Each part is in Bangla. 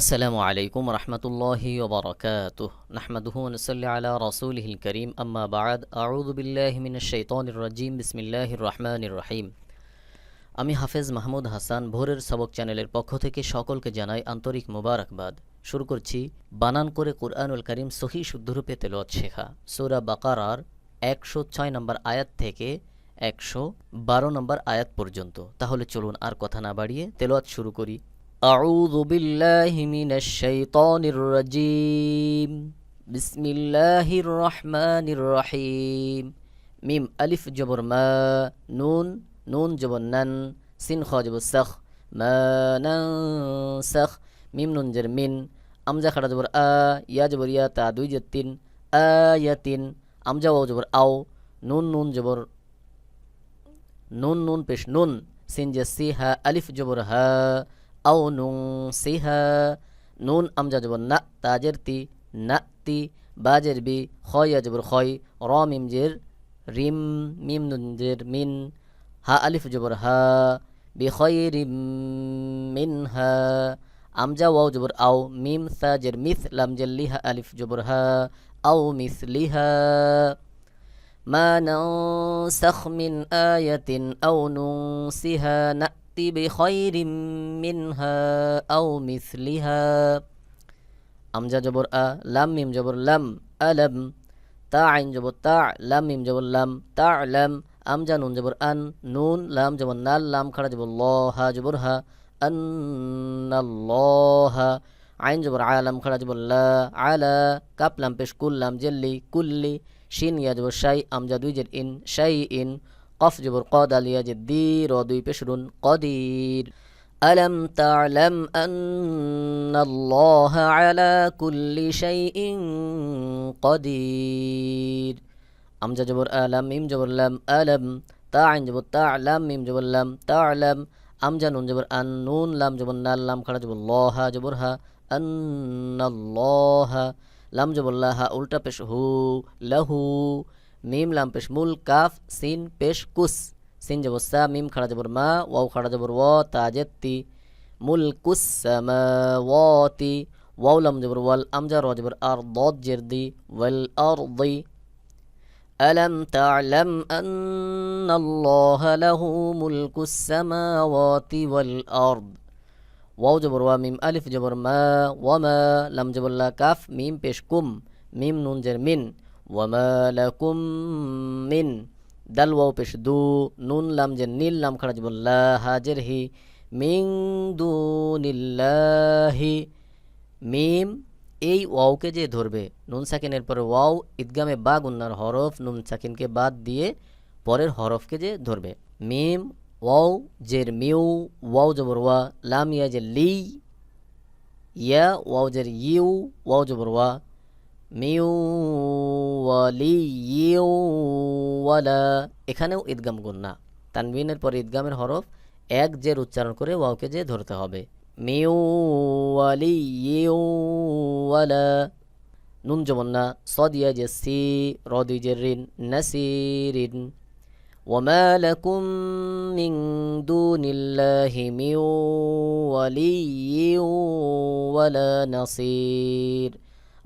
আসসালামু আলাইকুম রহমতুল্লাহি ওবরাকাতুহ নাহমাদুহু নসল্লি আলা রাসূলিহিল করিম। আম্মা বাদ। আউযু বিল্লাহি মিনাশ শাইতানির রাজিম। বিসমিল্লাহির রহমানির রহিম। আমি হাফেজ মাহমুদ হাসান, ভোরের সবক চ্যানেলের পক্ষ থেকে সকলকে জানাই আন্তরিক মোবারকবাদ। শুরু করছি বানান করে কুরআনুল করিম সহি শুদ্ধরূপে তেলাওয়াত শেখা। সূরা বাকারার একশো ছয় নম্বর আয়াত থেকে একশো বারো নম্বর আয়াত পর্যন্ত। তাহলে চলুন আর কথা না বাড়িয়ে তেলাওয়াত শুরু করি। أعوذ بالله من الشيطان الرجيم بسم الله الرحمن الرحيم ميم ألف جبر ما نون نون جبر نن سين خاجب السخ ما ننسخ ميم نون جر من أمزا خرج جبر آ يا جبر يا تا دوي جتين آياتين أمزا واو جبر أو نون نون جبر نون نون پیش نون سين جسي ها ألف جبر ها সি হা আলিফ জবর হা আও নুন সিহা নুন আমজা জবর না তাজের তি না তি বাজের বি খয়া জবর খয় র মিম জের রিম মিম নুন জের মিন হা আলিফ জবর হা বি খয়রিম মিন হা আমজা ওয়াও জবর আও মিম সা জের মিস লাম জের লিহা আলিফ জবর হা আও মিস লিহা ما ننسخ من آية أو ننسها نأتي بخير منها أو مثلها আমজা জবর আ লাম মিম জবর লাম আলম তা আইন জবর তা লাম মিম জবর লাম তা লাম আমজা নুন জবর আন নুন লাম জবর নাল লাম খাড়া জবর ল হা জবর হা আন্নাল্লাহা আইন জবর আলাম খাড়া জবর লা আলা কাপ লাম পেশ কুল্লাম জেল্লি কুল্লি শিন ইয়া জবর শাই আমজা দুই জের ইন শাই ইন কফ জবর কদ আলিয়া জের দি র দুই পেশরুন কদির ألم تعلم أن الله على كل شيء قدير আমজা জবর আলাম মিম জবর লাম আলম তা আইন জবর তা লাম মিম জবর লাম তা আলাম আমজা নুন জবর আন নুন লাম জবর নাল লাম খাড়া জবর লহা জবর হা আন্নাল্লাহা লাম জবর লাহা উল্টা পেশ হু লাহু মিম লাম পেশ মুল কাফ সিন পেশ কুস সিন জবর সা মিম খাড়া জবর মা ওয়াও খাড়া জবর ওয়া তাজেত্তি মুল কুস সামাওয়াতি ওয়াও লাম জবর ওয়াল আমজা র জবর আর দদ জেরদি ওয়াল আরদি ألم تعلم أن الله له ملك السماوات والأرض ওয়াও জবর ওয়া মিম আলিফ জবর মা ওয়ামা লাম জবর লা কাফ মিম পেশ কুম মিম নুন জের মিন ওয়ামা লাকুম মিন দাল ওয়াও পেশ দু নুন লাম জের নীল লাম খাড়া জবর লা হাজের হি মিং দুনিল্লাহি মিম এই ওয়াওকে যে ধরবে। নুন সাকিনের পরে ওয়াও ঈদগামে বা গুন্নার হরফ, নুন সাকিনকে বাদ দিয়ে পরের হরফকে যে ধরবে। মিম, ওয়াও, জের, মিউ, ওয়াও জবর ওয়া, লাম, ইয়া, জের, লি, ইয়া, ওয়াও, জের, ইউ, ওয়াও জবর ওয়া। মিউ ওয়ালি ইউ ওয়ালা এখানেও ঈদগাম গুন্না তানবিনের পরে ঈদগামের হরফ এক জের উচ্চারণ করে ওয়াওকে যে ধরতে হবে মিউ ওয়ালি ইউ ওয়ালা নুন জমন্না সদিয়া যে সি রদি যে রিন নাসিরিন وما لكم من دون الله من ولي ولا نصير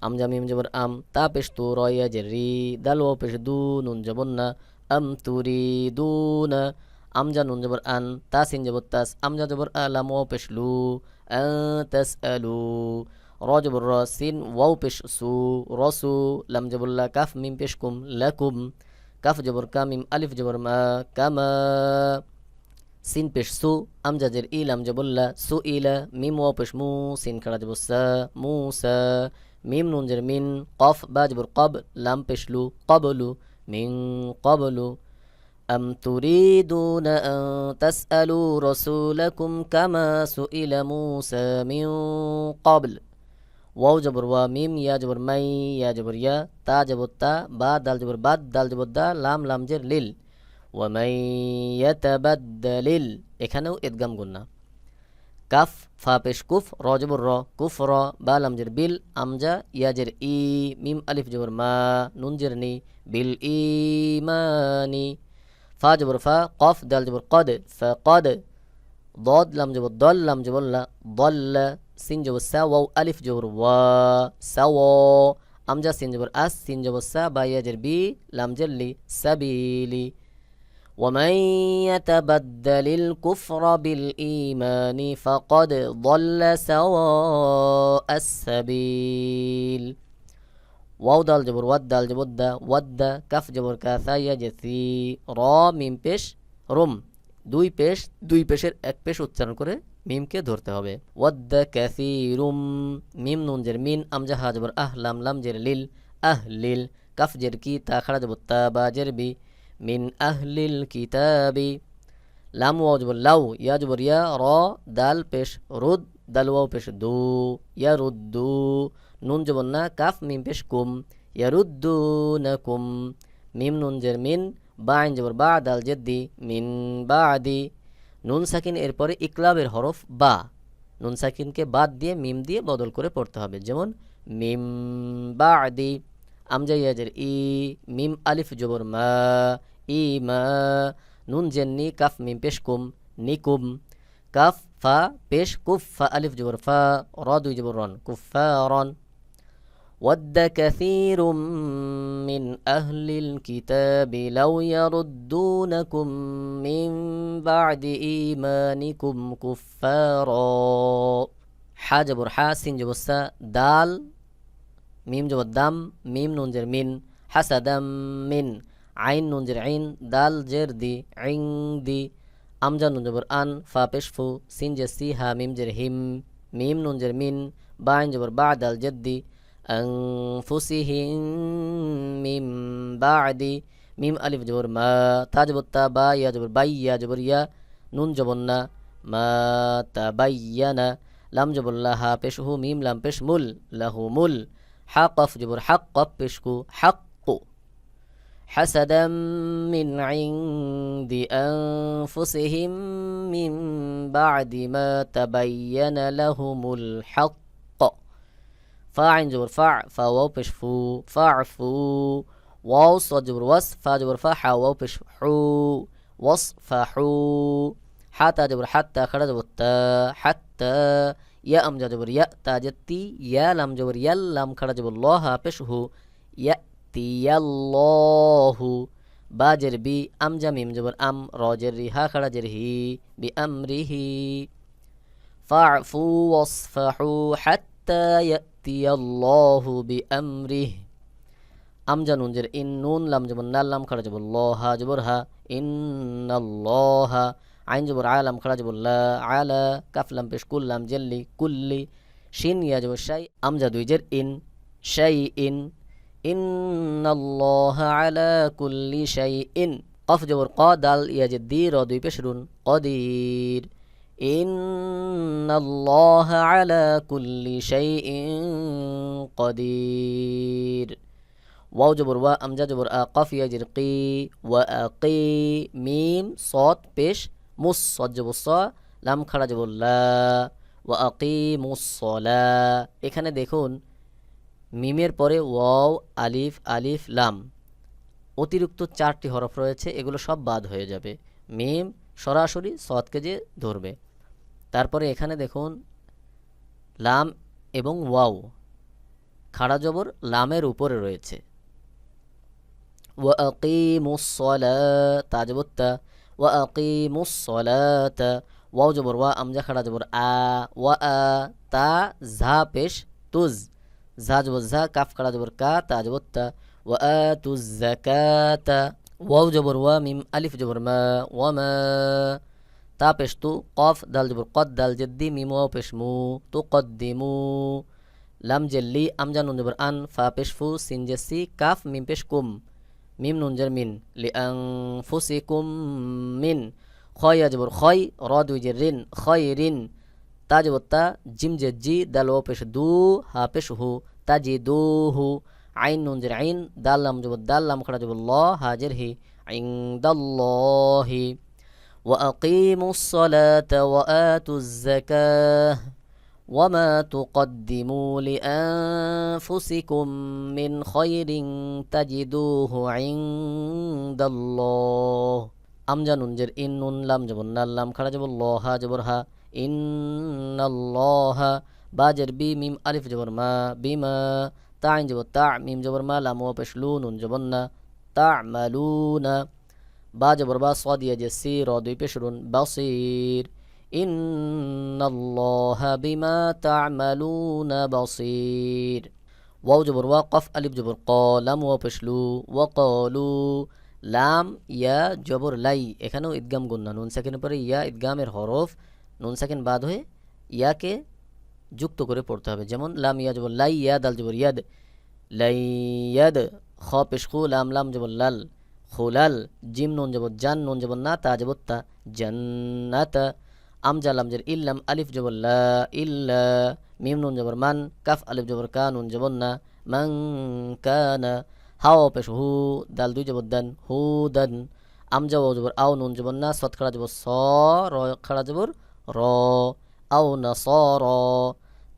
আম জামিম জবর আম, তা পেশ তু রয়া যে রি দাল ও পেশ দু, নুন জবর না, আম তুরি দু না আমজা নুন জবর আন, তা সিন জবর তাস আমজা জবর আলাম ও পেশ লু তাস আলু র জবর র সিন, ওয়াও পেশ সু রসু লাম জবর কাফ মিম পেশ কুম লাকুম কাফ জবর কা মিম আলিফ জবর মা কামা সিন পেশ সু আমজাজের ইলাম জবল্লা সু ইলা মিম ওয়া পেশ মু, সিন খাড়া জবর সা মুসা মিম নুন জের মিন কফ বা জবর কব লাম পেশ লু কবলু মিন কবলু أم تريدون أن تسألوا رسولكم كما سئل موسى من قبل ওয়াও জবর ওয়া মিম ইয়া জবর মাই ইয়া জবর ইয়া তা জবর তা বা দাল জবর বাদ দাল জবর দা লাম লাম জের লিল ওয়া মাই ইয়াতাবাদ্দালিল এখানেও ইদগাম গুন্না কাফ ফা পেশ কুফ র জবর র কুফ র বা লাম জের বিল আমজা ইয়া জের ই মিম আলিফ জবর মা নুন জের নি বিল ইমানি ফা জবর ফা কফ দাল জবর কদ ফা কদ ضاد লাম জবর দল লাম জবর লা ضل সিন জবর সা ওয়াও আলিফ জবর ওয়া সা ও আমজা সিন জবর আস সিন জবর সা বা ইয়াজের বি লাম জের লি সাবিলি ومن يتبدل الكفر بالإيمان فقد ضل سواء السبيل ওয়াও দাল জবর ওয়াদ দাল জবর দা ওয়াদ্দা কাফ জবর কাসা ইয়াজসি র মিম পেশ রুম দুই পেশ দুই পেশের এক পেশ উচ্চারণ করে মিমকে ধরতে হবে ওয়াদ্দা কাসিরুম মিম নুন জের মিন আমজা হা জবর আহ লাম লাম জের লিল আহ লিল কাফ জের কি তা খাড়া জবর তা বা জের বি মিন আহলিল কিতাবি। লাম ওয়াও জবর লাউ ইয়া জবর ইয়া, র, দাল, পেশ, রুদ, দাল, ওয়াও, পেশ, দু ইয়া রুদ্দু নুন জবর না, কাফ, মিম, পেশ, কুম ইয়া রুদ্দু না কুম মিম, নুন, জের, মিন, বা, আইন, জবর, বা, দাল, জেদ্দি, মিন বা আদি নুন, সাকিন এরপরে ইকলাবের হরফ, বা, নুন, সাকিনকে বাদ দিয়ে, মিম দিয়ে বদল করে পড়তে হবে, যেমন মিম বা আদি আমজা ইয়াজের ই, মিম, আলিফ, জবর, মা ই মা নুন জেন্নি কাফ মিম পেশ কুম নিকুম কাফ ফা পেশ কুফ ফা আলিফ জবর ফা র দুই জবর রন কুফা রন ود كثير من أهل الكتاب لو يردونكم من بعد إيمانكم كفارا حا جبر حا سين جبر سا دال মিম জবর দাম মিম নুন জের মিন হাসাদাম মিন আইন নুন জের আইন দাল জের দি আইং দি আমজা নুন জবর আন ফা পেশ ফু সিন জে সি হা মিম জের হিম মিম নুন জের মিন বা আইন জবর বা দাল জের দি أنفسهم من بعد মিম আলিফ জবর মা তা জবর তা বা ইয়া জবর বাই ইয়া জবর ইয়া নুন জবর না মা তা বাইয়ানা লাম জবর লা হা পেশ হু মিম লাম পেশ মুল লাহু মুল حقف جبر حق بشكو حق حسدا من عند أنفسهم من بعد ما تبين لهم الحق. فاع جبر فع فا واو فو فاعفو واو صاد جبر وس فا جبر فا حا واو پیش حو حتى جبر حتى خرج جبر تا حتى يا أم جبر يأ تاجتي يا لم جبر يل لم خرج جبر الله بش هو يأ ইয়া তিয়াল্লাহু বাজের বি আমজা মিম জবর আম রজের রি হা খাড়া জের হি বি আমরিহি ফাফু ওয়াসফাহু হাত্তা ইয়াতিয়াল্লাহু বি আমরিহি আমজা নুন জের ইন, নুন, লাম জবর নাল, লাম খাড়া জবর ল জবর হা। ইন্নাল্লাহা, আইন জবর আলাম খড়া জবর লা, আলা কাফলাম পেশ কুল্লাম জেল্লি, কুল্লি, শিন, ইয়া জবর শাই আমজা দুই জের ইন, শাই ইন। ইন্নাল্লাহ আলা কুল্লি শাই ইন কফ জবর ক দাল ইয়া জের দি র দুই পেশ রুন কদির। ইন্নাল্লাহ আলা কুল্লি শাই ইন কদির। ওয়াও জবর ওয়া, আমজা জবর আ, কফ ইয়া জের কি, ওয়া আকি মিম সদ পেশ, মুস সজ্জবস লাম, খাড়া জবল্লা ও আকিমুসলা এখানে দেখুন মিমের পরে ওয়াও, আলিফ আলিফ, লাম অতিরিক্ত চারটি হরফ রয়েছে, এগুলো সব বাদ হয়ে যাবে। মিম সরাসরি সৎকে যে ধরবে। তারপরে এখানে দেখুন, লাম এবং ওয়াও খাড়া জবর লামের উপরে রয়েছে। তাজবত্তা ওয়া আকিমুসলাত ওয়াও জবর ওয়া, আমজা খাড়া জবর আ, ওয়া, আ, তা, ঝা, পেশ, তুজ। ঝা জবর ঝা কাফ খাড়া জবর কা তা জবর তা ওয়া আ তুজ জাকাতা ওয়াও জবর ওয়া মিম আলিফ জবর মা ওয়া মা তা পেশ তু কফ দাল জবর কদ দাল জেদ্দি মিম ওয়াও পেশ মু তু কদ্দিমু লাম জেল্লি আমজা নুন জবর আন ফা পেশ ফু সিন জেসি কাফ মিম পেশ কুম تاج جوتا جيم ججي دال پش دو هابش هو تاجي دو هو. عين نون جر عين دال لام جبت دال لام خرج الله هاجر هي. عند الله. وأقيموا الصلاة وآتوا الزكاة. وما تقدموا لأنفسكم من خير تجدوه عند الله. أم جنون جر إن نون لام جبن لام خرج الله هاجبرها ইন্নাল্লাহা বাজের বি মিম আলিফ জবর মা বিমা তা আইন জবর তা মিম জবর মা লাম পেশ লু নুন জবর না তা মালুনা। বা জবর বা সদিয়া যে সি, র দুই পেশ রুন বাসির। ইন্নাল্লাহা বিমা তা'মালুনা বাসির। ওয়াও জবর ওয়া কফ আলিফ জবর ক, লাম ওয়া পেশলু ওয়া কলু, লাম, ইয়া, জবর লাই, এখানেও ঈদগাম গুন্না নুন সাকিনের পরে ইয়া, ঈদগামের হরফ নুন সাকিন বাদ হয়ে ইয়াকে যুক্ত করে পড়তে হবে। যেমন লাম ইয়া জবর লাই, ইয়াদ, আল জবর ইয়াদ। লাই, ইয়াদ, খ পেশখু লাম লাম, জবর লাল। খুলাল জিম, নুন, জবর জান, নুন, জবর না, তা, জবর তা। জান্নাতা আমজা লামজের ইল্লাম আলিফ, জবর লা ইল্লা মিম, নুন, জবর মান, কাফ, আলিফ, জবর কা, নুন, জবর না। মান, কানা, হাও, পেশ, হু, দাল, দুই, জবর দান, হু, দান। আমজা জবর আও, নুন, জবর না, সৎ, খাড়া, জবর স, র, খাড়া, জবর র আও না স র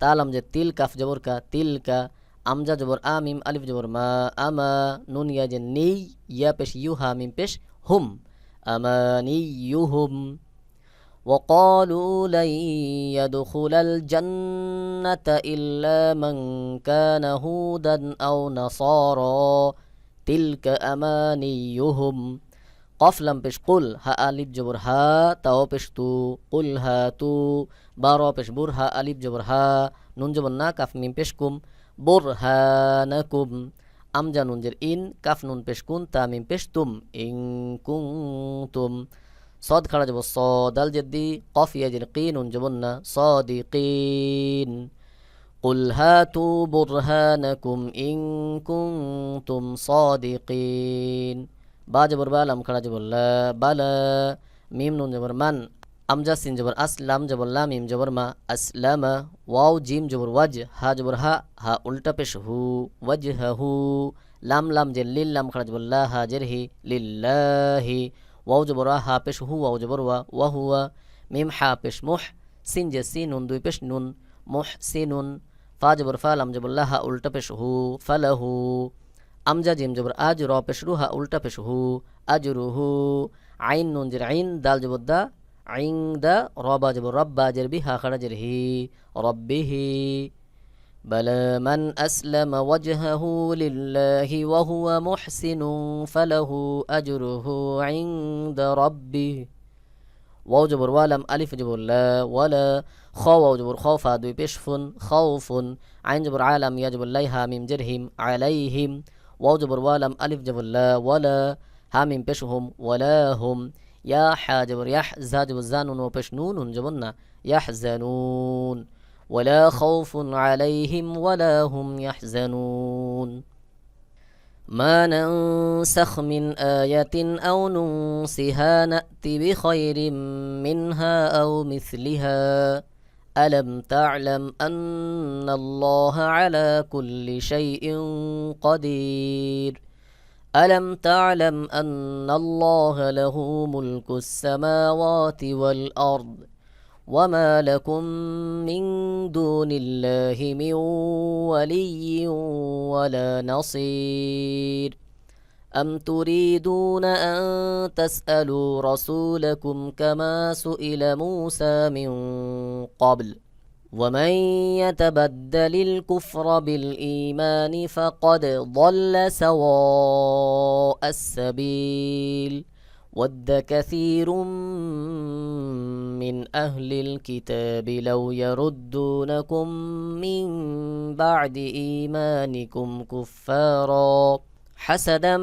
তাল আমজে তিল কাফ জবর কা তিল কা আমজা জবর আ মিম আলিফ জবর মা আমা নুন ইয়া যে নেই ইয়া পেশ ইউ হা মিম পেশ হুম আমানি ইউ হুম وقالوا لن يدخل الجنة إلا من كان هودا أو نصارى تلك أمانيهم قف لم পেশ কুল হা আলিফ জবর হা তাও পেশ তু কুল হা তু বারো পেশ বুর হা আলিফ জবর হা নুন জবর না কাফ মিম পেশ কুম বুর হা নাকুম আমজা নুনজের ইন কাফ নুন পেশ কুন তা মিম পেশ তুম ইং কুং তুম صاد خرج بالصاد الجدي قف يجر قين جبنا صادقين قل هاتوا برهانكم إن كنتم صادقين বা জবর বা লাম খাড়া জবর লা বা লা মিম নুন জবর মান আমজা সিন জবর আস লাম জবর লা মিম জবর মা আসলাম ওয়াও জিম জবর ওয়াজ হা জবর হা হা উল্টা পেশ হু ওয়াজ হ হু লাম লাম জের লিল লাম খাড়া জবর লা হা জের হি লিল লিল্লাহি ওয়াও জবর হা পেশ হু ওয়াও জবর ওয়া ওয়া হুয়া মিম হা পেশ মুহ সিন জে সি নুন দুই পেশ নুন মুহ সি নুন ফা জবর ফা লাম জবর লা হা উল্টা পেশ হু ফালাহু আমজা জিম জবর আজ র পেশ রু হা উল্টা পেশ হু আজরুহু আইন নুন জের আইন দাল জবর দা আইন দা রবা জবর রব্বা জের বি হা খাড়া জের হি রব্বিহি بلى من أسلم وجهه لله وهو محسن فله أجره عند ربه واو جبر ولم ألف جبر لا ولا خا واو جبر خوف دوي بشف خوف عين جبر عالم يجبر ليها ميم جرهم عليهم واو جبر ولم ألف جبر لا ولا ها ميم بشهم ولا هم. يا حا جبر يح زا جبر زانون وبش نون جبرنا. يحزنون ولا خوف عليهم ولا هم يحزنون. ما ننسخ من آية أو ننسها نأت بخير منها أو مثلها. ألم تعلم أن الله على كل شيء قدير؟ ألم تعلم أن الله له ملك السماوات والأرض وما لكم من دون الله من ولي ولا نصير؟ أم تريدون أن تسألوا رسولكم كما سئل موسى من قبل ومن يتبدل الكفر بالإيمان فقد ضل سواء السبيل ود كثير من أهل الكتاب لو يردونكم من بعد إيمانكم كفارا حسدا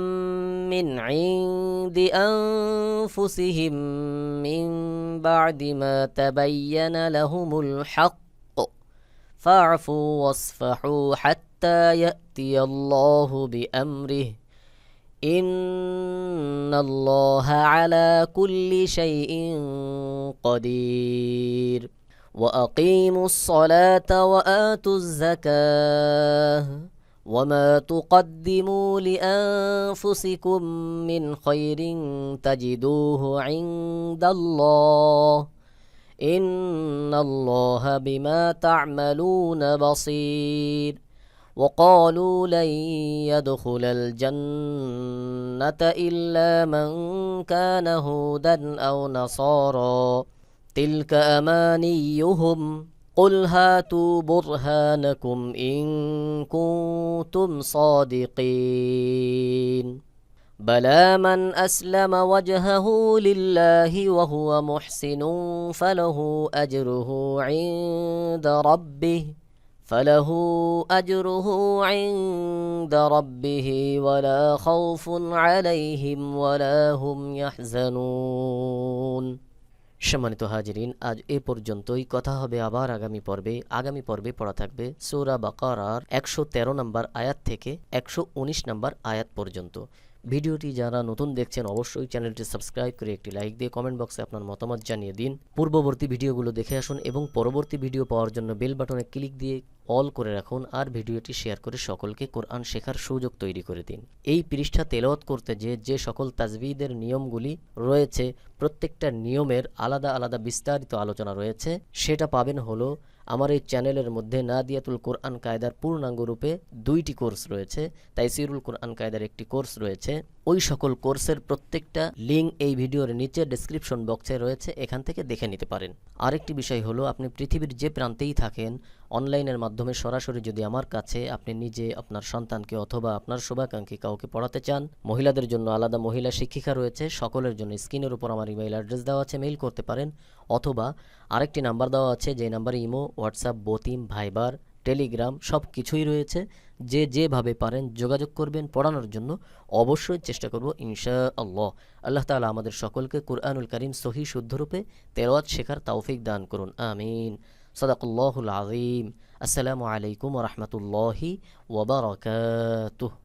من عند أنفسهم من بعد ما تبين لهم الحق. فاعفوا واصفحوا حتى يأتي الله بأمره. إن الله على كل شيء قدير. وأقيموا الصلاة وآتوا الزكاة. وما تقدموا لأنفسكم من خير تجدوه عند الله إن الله بما تعملون بصير. وقالوا لن يدخل الجنة إلا من كان هودا أو نصارى تلك أمانيهم قل هاتوا برهانكم إن كنتم صادقين بلى من أسلم وجهه لله وهو محسن فله أجره عند ربه فله أجره عند ربه ولا خوف عليهم ولا هم يحزنون সম্মানিত হাজিরিন, আজ এ পর্যন্তই। কথা হবে আবার আগামী পর্বে। আগামী পর্বে পড়া থাকবে সৌরা বাকারার একশো তেরো নম্বর আয়াত থেকে একশো উনিশ নম্বর আয়াত পর্যন্ত। ভিডিওটি যারা নতুন দেখছেন, অবশ্যই চ্যানেলটি সাবস্ক্রাইব করে একটি লাইক দিয়ে কমেন্ট বক্সে আপনার মতামত জানিয়ে দিন। পূর্ববর্তী ভিডিওগুলো দেখে আসুন এবং পরবর্তী ভিডিও পাওয়ার জন্য বেল বাটনে ক্লিক দিয়ে অল করে রাখুন আর ভিডিওটি শেয়ার করে সকলকে কোরআন শেখার সুযোগ তৈরি করে দিন। এই পৃষ্ঠা তেলাওয়াত করতে যে যে সকল তাজবিদের নিয়মগুলি রয়েছে, প্রত্যেকটা নিয়মের আলাদা আলাদা বিস্তারিত আলোচনা রয়েছে, সেটা পাবেন হলো আমার এই চ্যানেলের মধ্যে নাদিয়াতুল কোরআন কায়দার পূর্ণাঙ্গ রূপে দুইটি কোর্স রয়েছে, তাইসিরুল কোরআন কায়দার একটি কোর্স রয়েছে ওই সকল কোর্সের প্রত্যেকটা লিঙ্ক এই ভিডিওর নিচে ডেসক্রিপশন বক্সে রয়েছে, এখান থেকে দেখে নিতে পারেন। আরেকটি বিষয় হলো, আপনি পৃথিবীর যে প্রান্তেই থাকেন, অনলাইনের মাধ্যমে সরাসরি যদি আমার কাছে আপনি নিজে আপনার সন্তানকে অথবা আপনার শুভাকাঙ্ক্ষী কাউকে পড়াতে চান, মহিলাদের জন্য আলাদা মহিলা শিক্ষিকা রয়েছে, সকলের জন্য স্ক্রিনের উপর আমার ইমেইল অ্যাড্রেস দেওয়া আছে মেইল করতে পারেন, অথবা আরেকটি নাম্বার দেওয়া আছে, যে নাম্বারে ইমো হোয়াটসঅ্যাপ বতিম ভাইবার টেলিগ্রাম সব কিছুই রয়েছে। যে যেভাবে পারেন যোগাযোগ করবেন পড়ানোর জন্য, অবশ্যই চেষ্টা করব ইনশা আল্লাহ আল্লাহ তালা আমাদের সকলকে কুরআনুল করিম সহি শুদ্ধরূপে তেরোয়াত শেখার তাওফিক দান করুন, আমিন। সদাকুল্লাহুল আজিম আসসালামু আলাইকুম রহমতুল্লাহি ওবরাকাতুহ